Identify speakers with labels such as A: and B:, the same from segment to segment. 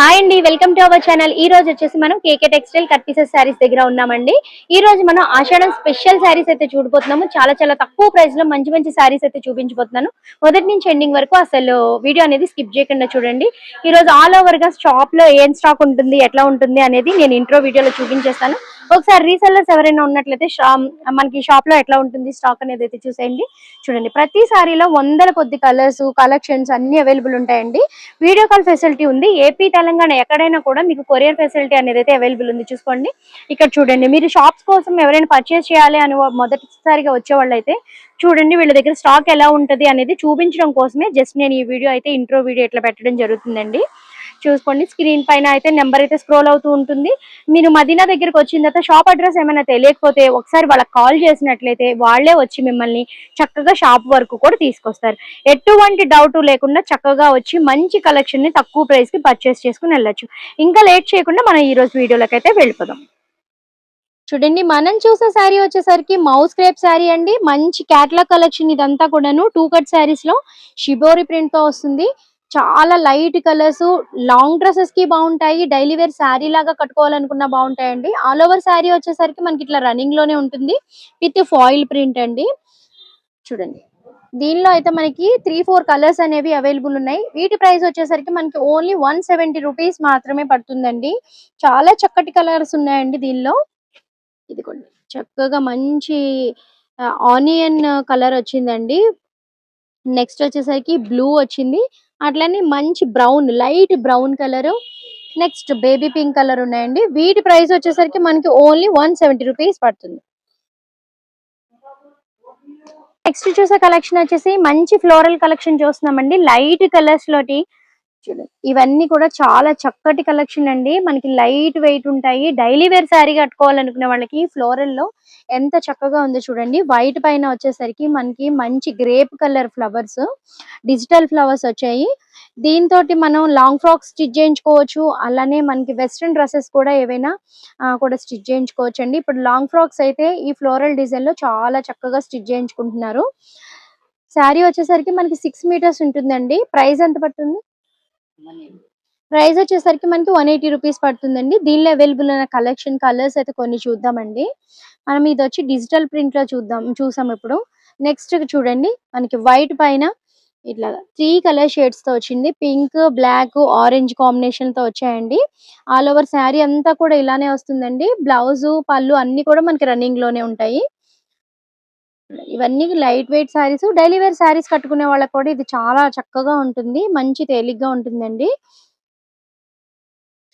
A: Hi అండి welcome to our channel. ఈ రోజు వచ్చేసి మనం KK textile cut pieces saris దగ్గర ఉన్నామండి. ఈ రోజు మనం ఆషాఢం స్పెషల్ శారీస్ అయితే చూడబోతున్నాము. చాలా చాలా తక్కువ ప్రైస్లో మంచి మంచి శారీస్ అయితే చూపించబోతున్నాను. మొదటి నుంచి ఎండింగ్ వరకు అసలు వీడియో అనేది స్కిప్ చేయకుండా చూడండి. ఈ రోజు ఆల్ ఓవర్గా షాప్లో ఏం స్టాక్ ఉంటుంది ఎట్లా ఉంటుంది అనేది నేను ఇంట్రో వీడియోలో చూపించేస్తాను. ఒకసారి రీసెల్లర్స్ ఎవరైనా ఉన్నట్లయితే షా- మనకి షాప్లో ఎట్లా ఉంటుంది స్టాక్ అనేది అయితే చూసేయండి. చూడండి ప్రతి సారీలో వందల కొద్ది కలర్స్ కలెక్షన్స్ అన్ని అవైలబుల్ ఉంటాయండి. వీడియో కాల్ ఫెసిలిటీ ఉంది. ఏపీ తెలంగాణ ఎక్కడైనా కూడా మీకు కొరియర్ ఫెసిలిటీ అనేది అయితే అవైలబుల్ ఉంది. చూసుకోండి. ఇక్కడ చూడండి మీరు షాప్స్ కోసం ఎవరైనా పర్చేస్ చేయాలి అని మొదటిసారిగా వచ్చే వాళ్ళైతే చూడండి వీళ్ళ దగ్గర స్టాక్ ఎలా ఉంటది అనేది చూపించడం కోసమే జస్ట్ నేను ఈ వీడియో అయితే ఇంట్రో వీడియో ఇట్లా పెట్టడం జరుగుతుందండి. చూసుకోండి. స్క్రీన్ పైన అయితే నెంబర్ అయితే స్క్రోల్ అవుతూ ఉంటుంది. మీరు మదీనా దగ్గరకు వచ్చిన తర్వాత షాప్ అడ్రస్ ఏమైనా తెలియకపోతే ఒకసారి వాళ్ళకి కాల్ చేసినట్లయితే వాళ్ళే వచ్చి మిమ్మల్ని చక్కగా షాప్ వరకు కూడా తీసుకొస్తారు. ఎటువంటి డౌట్ లేకుండా చక్కగా వచ్చి మంచి కలెక్షన్ని తక్కువ ప్రైస్కి పర్చేస్ చేసుకుని వెళ్ళొచ్చు. ఇంకా లేట్ చేయకుండా మనం ఈ రోజు వీడియోలోకి అయితే వెళ్ళిపోదాం. చూడండి మనం చూసే శారీ వచ్చేసరికి మౌస్ క్రేప్ శారీ అండి. మంచి క్యాట్లాగ్ కలెక్షన్ ఇదంతా కూడాను టూ కట్ శారీస్లో షిబోరి ప్రింట్తో వస్తుంది. చాలా లైట్ కలర్స్ లాంగ్ డ్రెస్సెస్కి బాగుంటాయి. డైలీ వేర్ శారీ లాగా కట్టుకోవాలనుకున్నా బాగుంటాయండి. ఆల్ ఓవర్ శారీ వచ్చేసరికి మనకి ఇట్లా రన్నింగ్లోనే ఉంటుంది. విత్ ఫాయిల్ ప్రింట్ అండి. చూడండి. దీనిలో అయితే మనకి త్రీ ఫోర్ కలర్స్ అనేవి అవైలబుల్ ఉన్నాయి. వీటి ప్రైస్ వచ్చేసరికి మనకి ఓన్లీ వన్ సెవెంటీ రూపీస్ మాత్రమే పడుతుందండి. చాలా చక్కటి కలర్స్ ఉన్నాయండి దీనిలో. ఇదిగోండి. చక్కగా మంచి ఆనియన్ కలర్ వచ్చిందండి. నెక్స్ట్ వచ్చేసరికి బ్లూ వచ్చింది. అట్లనే మంచి brown light brown colour. Next baby pink colour ఉన్నాయండి. వీటి ప్రైస్ వచ్చేసరికి మనకి ఓన్లీ వన్ సెవెంటీ రూపీస్ పడుతుంది. నెక్స్ట్ చూసే కలెక్షన్ వచ్చేసి మంచి ఫ్లోరల్ కలెక్షన్ చూస్తున్నామండి. లైట్ కలర్స్ లోటి చూడండి ఇవన్నీ కూడా చాలా చక్కటి కలెక్షన్ అండి. మనకి లైట్ వెయిట్ ఉంటాయి. డైలీ వేర్ శారీ కట్టుకోవాలనుకునే వాళ్ళకి ఫ్లోరల్లో ఎంత చక్కగా ఉందో చూడండి. వైట్ పైన వచ్చేసరికి మనకి మంచి grape colour flowers digital flowers వచ్చాయి. దీంతో మనం లాంగ్ ఫ్రాక్స్ స్టిచ్ చేయించుకోవచ్చు. అలానే మనకి వెస్ట్రన్ డ్రెస్సెస్ కూడా ఏవైనా కూడా స్టిచ్ చేయించుకోవచ్చు అండి. ఇప్పుడు లాంగ్ ఫ్రాక్స్ అయితే ఈ ఫ్లోరల్ డిజైన్లో చాలా చక్కగా స్టిచ్ చేయించుకుంటున్నారు. శారీ వచ్చేసరికి మనకి సిక్స్ మీటర్స్ ఉంటుందండి. ప్రైస్ ఎంత పడుతుంది? ప్రైస్ వచ్చేసరికి మనకి వన్ ఎయిటీ రూపీస్ పడుతుందండి. దీనిలో అవైలబుల్ అయిన కలెక్షన్ కలర్స్ అయితే కొన్ని చూద్దామండి. మనం ఇది వచ్చి డిజిటల్ ప్రింట్లో చూద్దాం చూసాం ఇప్పుడు. నెక్స్ట్ చూడండి మనకి వైట్ పైన ఇట్లా త్రీ కలర్ షేడ్స్తో వచ్చింది. పింక్ బ్లాక్ ఆరెంజ్ కాంబినేషన్తో వచ్చాయండి. ఆల్ ఓవర్ శారీ అంతా కూడా ఇలానే వస్తుందండి. బ్లౌజ్ పళ్ళు అన్ని కూడా మనకి రన్నింగ్లోనే ఉంటాయి. ఇవన్నీ light weight saris daily wear saris కట్టుకునే వాళ్ళకి కూడా ఇది చాలా చక్కగా ఉంటుంది. మంచి తేలిగ్గా ఉంటుందండి.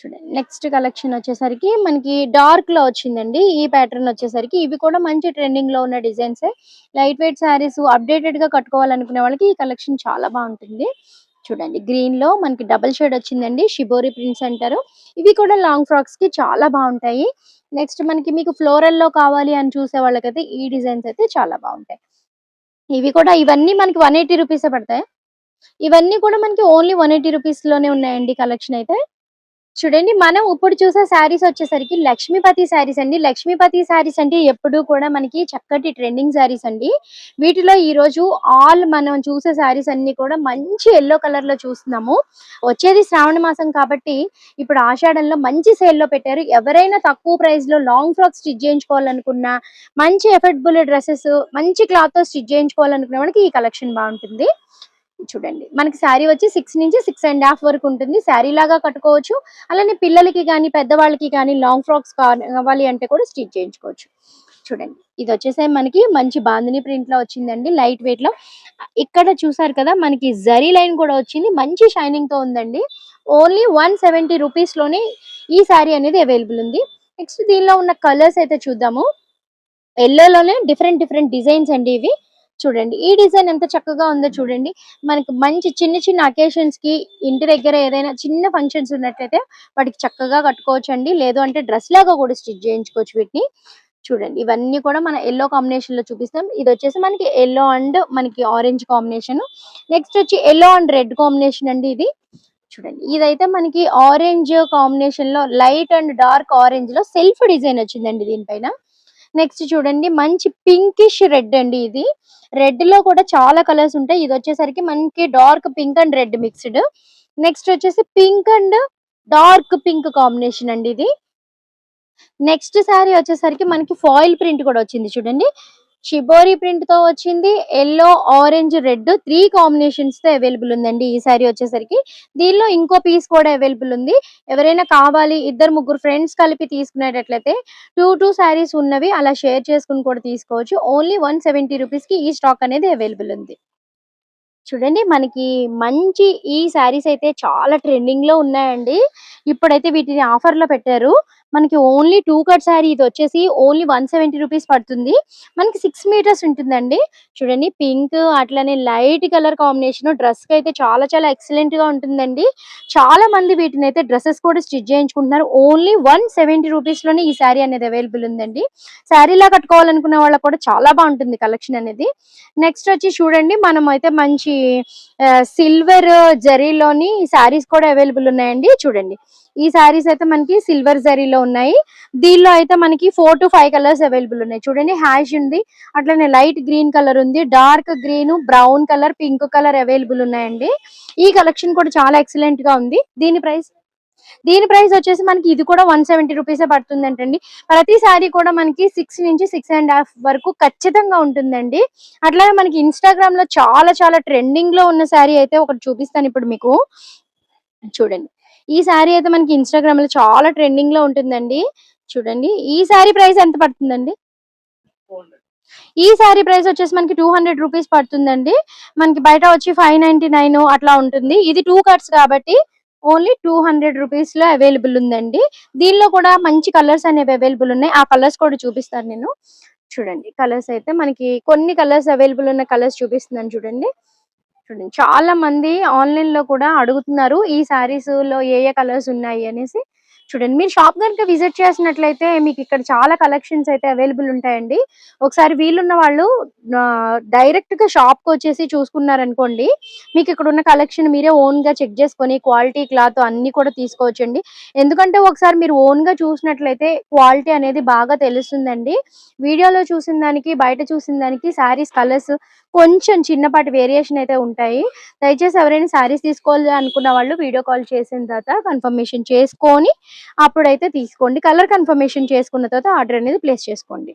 A: చూడండి నెక్స్ట్ కలెక్షన్ వచ్చేసరికి మనకి డార్క్లో వచ్చిందండి. ఈ ప్యాటర్న్ వచ్చేసరికి ఇవి కూడా మంచి ట్రెండింగ్లో ఉన్న డిజైన్స్ లైట్ వెయిట్ శారీస్ అప్డేటెడ్గా కట్టుకోవాలనుకునే వాళ్ళకి ఈ కలెక్షన్ చాలా బాగుంటుంది. చూడండి గ్రీన్లో మనకి డబుల్ షేడ్ వచ్చిందండి. షిబోరి ప్రింట్స్ అంటారు. ఇవి కూడా లాంగ్ ఫ్రాక్స్కి చాలా బాగుంటాయి. నెక్స్ట్ మనకి మీకు ఫ్లోరల్లో కావాలి అని చూసే వాళ్ళకైతే ఈ డిజైన్స్ అయితే చాలా బాగుంటాయి. ఇవి కూడా ఇవన్నీ మనకి వన్ ఎయిటీ రూపీస్ పడతాయి. ఇవన్నీ కూడా మనకి ఓన్లీ వన్ ఎయిటీ రూపీస్లోనే ఉన్నాయండి కలెక్షన్ అయితే. చూడండి మనం ఇప్పుడు చూసే శారీస్ వచ్చేసరికి లక్ష్మీపతి శారీస్ అండి. లక్ష్మీపతి శారీస్ అంటే ఎప్పుడు కూడా మనకి చక్కటి ట్రెండింగ్ శారీస్ అండి. వీటిలో ఈ రోజు ఆల్ మనం చూసే శారీస్ అన్ని కూడా మంచి ఎల్లో కలర్లో చూస్తున్నాము. వచ్చేది శ్రావణ మాసం కాబట్టి ఇప్పుడు ఆషాఢంలో మంచి సేల్లో పెట్టారు. ఎవరైనా తక్కువ ప్రైస్లో లాంగ్ ఫ్రాక్ స్టిచ్ చేయించుకోవాలనుకున్నా మంచి ఎఫర్టబుల్ డ్రెస్సెస్ మంచి క్లాత్తో స్టిచ్ చేయించుకోవాలనుకున్న వాళ్ళకి ఈ కలెక్షన్ బాగుంటుంది. చూడండి. మనకి శారీ వచ్చి సిక్స్ నుంచి సిక్స్ అండ్ హాఫ్ వరకు ఉంటుంది. శారీ లాగా కట్టుకోవచ్చు. అలానే పిల్లలకి కానీ పెద్దవాళ్ళకి కానీ లాంగ్ ఫ్రాక్స్ కావాలి అంటే కూడా స్టిచ్ చేయించుకోవచ్చు. చూడండి. ఇది వచ్చేసే మనకి మంచి బాందిని ప్రింట్లో వచ్చిందండి. లైట్ వెయిట్లో. ఇక్కడ చూసారు కదా మనకి జరీ లైన్ కూడా వచ్చింది. మంచి షైనింగ్తో ఉందండి. ఓన్లీ వన్ సెవెంటీ రూపీస్లోనే ఈ శారీ అనేది అవైలబుల్ ఉంది. నెక్స్ట్ దీనిలో ఉన్న కలర్స్ అయితే చూద్దాము. ఎల్లోలోనే డిఫరెంట్ డిఫరెంట్ డిజైన్స్ అండి ఇవి. చూడండి. ఈ డిజైన్ ఎంత చక్కగా ఉందో చూడండి. మనకి మంచి చిన్న చిన్న అకేషన్స్కి ఇంటి దగ్గర ఏదైనా చిన్న ఫంక్షన్స్ ఉన్నట్లయితే వాటికి చక్కగా కట్టుకోవచ్చు అండి లేదు అంటే డ్రెస్ లాగా కూడా స్టిచ్ చేయించుకోవచ్చు వీటిని. చూడండి. ఇవన్నీ కూడా మన ఎల్లో కాంబినేషన్లో చూపిస్తాం. ఇది వచ్చేసి మనకి ఎల్లో అండ్ మనకి ఆరెంజ్ కాంబినేషన్ నెక్స్ట్ వచ్చి ఎల్లో అండ్ రెడ్ కాంబినేషన్ అండి ఇది. చూడండి. ఇదైతే మనకి ఆరెంజ్ కాంబినేషన్లో లైట్ అండ్ డార్క్ ఆరెంజ్లో సెల్ఫ్ డిజైన్ వచ్చిందండి దీనిపైన. నెక్స్ట్ చూడండి మంచి పింకిష్ రెడ్ అండి ఇది. రెడ్లో కూడా చాలా కలర్స్ ఉంటాయి. ఇది వచ్చేసరికి మనకి dark pink and red mixed next వచ్చేసి pink and dark pink combination అండి ఇది. నెక్స్ట్ శారీ వచ్చేసరికి మనకి ఫాయిల్ ప్రింట్ కూడా వచ్చింది చూడండి. షిబోరి ప్రింట్తో వచ్చింది. ఎల్లో ఆరెంజ్ రెడ్ త్రీ కాంబినేషన్స్తో అవైలబుల్ ఉందండి ఈ సారీ వచ్చేసరికి. దీనిలో ఇంకో పీస్ కూడా అవైలబుల్ ఉంది. ఎవరైనా కావాలి ఇద్దరు ముగ్గురు ఫ్రెండ్స్ కలిపి తీసుకునేటట్లయితే టూ టూ శారీస్ ఉన్నవి అలా షేర్ చేసుకుని కూడా తీసుకోవచ్చు. ఓన్లీ వన్ సెవెంటీ రూపీస్కి ఈ స్టాక్ అనేది అవైలబుల్ ఉంది. చూడండి మనకి మంచి ఈ శారీస్ అయితే చాలా ట్రెండింగ్లో ఉన్నాయండి. ఇప్పుడైతే వీటిని ఆఫర్లో పెట్టారు. మనకి ఓన్లీ టూ కట్ శారీ ఇది వచ్చేసి ఓన్లీ వన్ సెవెంటీ రూపీస్ పడుతుంది. మనకి సిక్స్ మీటర్స్ ఉంటుందండి. చూడండి పింక్ అట్లనే లైట్ కలర్ కాంబినేషన్ డ్రెస్కి అయితే చాలా చాలా ఎక్సలెంట్గా ఉంటుందండి. చాలా మంది వీటిని అయితే డ్రెస్సెస్ కూడా స్టిచ్ చేయించుకుంటున్నారు. ఓన్లీ వన్ సెవెంటీ రూపీస్లోనే ఈ శారీ అనేది అవైలబుల్ ఉందండి. శారీలా లా వాళ్ళకి కూడా చాలా బాగుంటుంది కలెక్షన్ అనేది. నెక్స్ట్ వచ్చి చూడండి మనం అయితే మంచి సిల్వర్ జరీలోని శారీస్ కూడా అవైలబుల్ ఉన్నాయండి. చూడండి. ఈ శారీస్ అయితే మనకి సిల్వర్ జరీలో ఉన్నాయి. దీనిలో అయితే మనకి four to five colours available ఉన్నాయి. చూడండి హ్యాష్ ఉంది. అట్లనే లైట్ గ్రీన్ కలర్ ఉంది. Dark green brown colour pink colour available ఉన్నాయండి. ఈ కలెక్షన్ కూడా చాలా ఎక్సలెంట్గా ఉంది. దీని ప్రైస్ దీని ప్రైస్ వచ్చేసి మనకి ఇది కూడా వన్ సెవెంటీ రూపీస్ పడుతుంది అంటండి ప్రతి సారీ కూడా మనకి సిక్స్ నుంచి సిక్స్ అండ్ హాఫ్ వరకు ఖచ్చితంగా ఉంటుందండి. అట్లానే మనకి ఇన్స్టాగ్రామ్లో చాలా చాలా ట్రెండింగ్లో ఉన్న శారీ అయితే ఒకటి చూపిస్తాను ఇప్పుడు మీకు. చూడండి. ఈ శారీ అయితే మనకి ఇన్స్టాగ్రామ్లో చాలా ట్రెండింగ్లో ఉంటుందండి. చూడండి ఈ శారీ ప్రైస్ ఎంత పడుతుందండి? ఈ శారీ ప్రైస్ వచ్చేసి మనకి టూ హండ్రెడ్ రూపీస్ పడుతుందండి. మనకి బయట వచ్చి ఫైవ్ నైన్టీ నైన్ అట్లా ఉంటుంది. ఇది టూ కట్స్ కాబట్టి ఓన్లీ టూ హండ్రెడ్ రూపీస్లో అవైలబుల్ ఉందండి. దీనిలో కూడా మంచి కలర్స్ అనేవి అవైలబుల్ ఉన్నాయి. ఆ కలర్స్ కూడా చూపిస్తాను నేను. చూడండి కలర్స్ అయితే మనకి కొన్ని కలర్స్ అవైలబుల్ ఉన్న కలర్స్ చూపిస్తున్నాను చూడండి. చూడండి. చాలా మంది ఆన్లైన్లో కూడా అడుగుతున్నారు ఈ సారీస్లో ఏ ఏ కలర్స్ ఉన్నాయి? అనేసి. చూడండి మీరు షాప్ కనుక విజిట్ చేసినట్లయితే మీకు ఇక్కడ చాలా కలెక్షన్స్ అయితే అవైలబుల్ ఉంటాయండి. ఒకసారి వీలున్న వాళ్ళు డైరెక్ట్గా షాప్కి వచ్చేసి చూసుకున్నారనుకోండి మీకు ఇక్కడ ఉన్న కలెక్షన్ మీరే ఓన్గా చెక్ చేసుకొని క్వాలిటీ క్లాత్ అన్ని కూడా తీసుకోవచ్చండి. ఎందుకంటే ఒకసారి మీరు ఓన్గా చూసినట్లయితే క్వాలిటీ అనేది బాగా తెలుస్తుందండి. వీడియోలో చూసిన దానికి బయట చూసిన దానికి శారీస్ కలర్స్ కొంచెం చిన్నపాటి వేరియేషన్ అయితే ఉంటాయి. దయచేసి ఎవరైనా శారీస్ తీసుకోవాలి అనుకున్న వాళ్ళు వీడియో కాల్ చేసిన తర్వాత కన్ఫర్మేషన్ చేసుకొని అప్పుడైతే తీసుకోండి. కలర్ కన్ఫర్మేషన్ చేసుకున్న తర్వాత ఆర్డర్ అనేది ప్లేస్ చేసుకోండి.